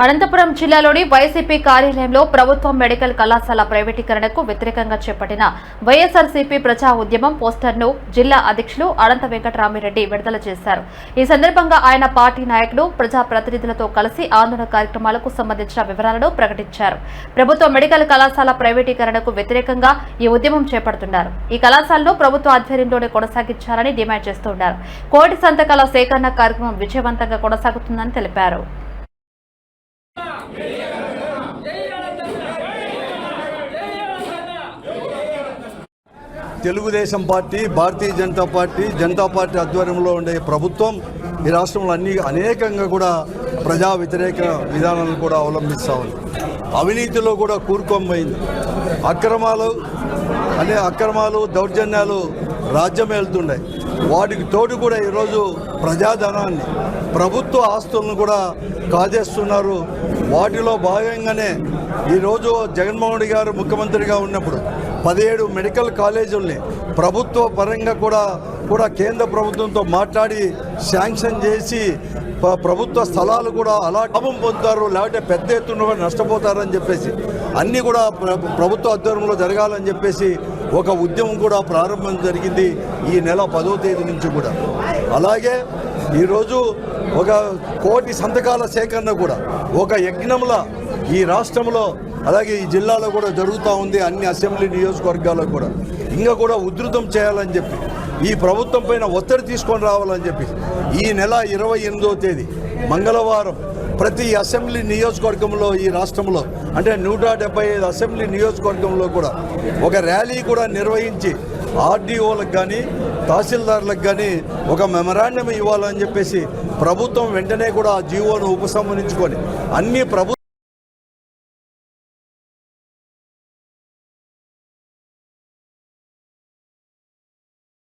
అనంతపురం జిల్లాలోని వైసీపీ కార్యాలయంలో ప్రభుత్వం మెడికల్ కళాశాల ప్రైవేటీకరణకు వ్యతిరేకంగా చేపట్టిన వైఎస్ఆర్సీపీ ప్రజా ఉద్యమం పోస్టర్ను జిల్లా అధ్యక్షులు అనంత వెంకటరామిరెడ్డి విడుదల చేశారు. ఈ సందర్భంగా ఆయన పార్టీ నాయకులు ప్రజా ప్రతినిధులతో కలిసి ఆందోళన కార్యక్రమాలకు సంబంధించిన వివరాలను ప్రకటించారు. ప్రభుత్వ మెడికల్ కళాశాల ప్రైవేటీకరణకు వ్యతిరేకంగా ఈ ఉద్యమం చేపడుతున్నారు. ఈ కళాశాలను ప్రభుత్వ ఆధ్వర్యంలోనే కొనసాగించాలని డిమాండ్ చేస్తున్నారు కోటి సంతకాల సేకరణ కార్యక్రమం విజయవంతంగా కొనసాగుతుందని తెలిపారు. Telugu Desam party Bharatiya Janata party Janata party ఆధ్వర్యంలో ఉండే ప్రభుత్వం ఈ రాష్ట్రంలో అన్ని అనేకంగా కూడా ప్రజా వ్యతిరేక విధానాలను కూడా అవలంబిస్తూ ఉంది. అవినీతిలో కూడా కూరుకోమైంది అక్రమాలు అనే అక్రమాలు దౌర్జన్యాలు రాజ్యం వెళ్తుండే వాటికి తోడు కూడా ఈరోజు ప్రజాధనాన్ని ప్రభుత్వ ఆస్తులను కూడా కాజేస్తున్నారు. వాటిలో భాగంగానే ఈరోజు జగన్మోహన్ రెడ్డి గారు ముఖ్యమంత్రిగా ఉన్నప్పుడు పదిహేడు మెడికల్ కాలేజీల్ని ప్రభుత్వ పరంగా కూడా కూడా కేంద్ర ప్రభుత్వంతో మాట్లాడి శాంక్షన్ చేసి ప్రభుత్వ స్థలాలు కూడా అలా లాభం పొందుతారు లేకపోతే పెద్ద ఎత్తున కూడా నష్టపోతారని చెప్పేసి అన్నీ కూడా ప్రభుత్వ ఆధ్వర్యంలో జరగాలని చెప్పేసి ఒక ఉద్యమం కూడా ప్రారంభం జరిగింది ఈ నెల పదో తేదీ నుంచి కూడా. అలాగే ఈరోజు ఒక కోటి సంతకాల సేకరణ కూడా ఒక యజ్ఞంలా ఈ రాష్ట్రంలో అలాగే ఈ జిల్లాలో కూడా జరుగుతూ ఉంది అన్ని అసెంబ్లీ నియోజకవర్గాల్లో కూడా. ఇంకా కూడా ఉధృతం చేయాలని చెప్పి ఈ ప్రభుత్వం పైన ఒత్తిడి తీసుకొని రావాలని చెప్పి ఈ నెల ఇరవై ఎనిమిదో తేదీ మంగళవారం ప్రతి అసెంబ్లీ నియోజకవర్గంలో ఈ రాష్ట్రంలో అంటే నూట డెబ్బై ఐదు అసెంబ్లీ నియోజకవర్గంలో కూడా ఒక ర్యాలీ కూడా నిర్వహించి ఆర్డీఓలకు కానీ తహసీల్దార్లకు కానీ ఒక మెమరాండం ఇవ్వాలని చెప్పేసి ప్రభుత్వం వెంటనే కూడా ఆ జీవోను ఉపసంహరించుకొని అన్ని ప్రభుత్వ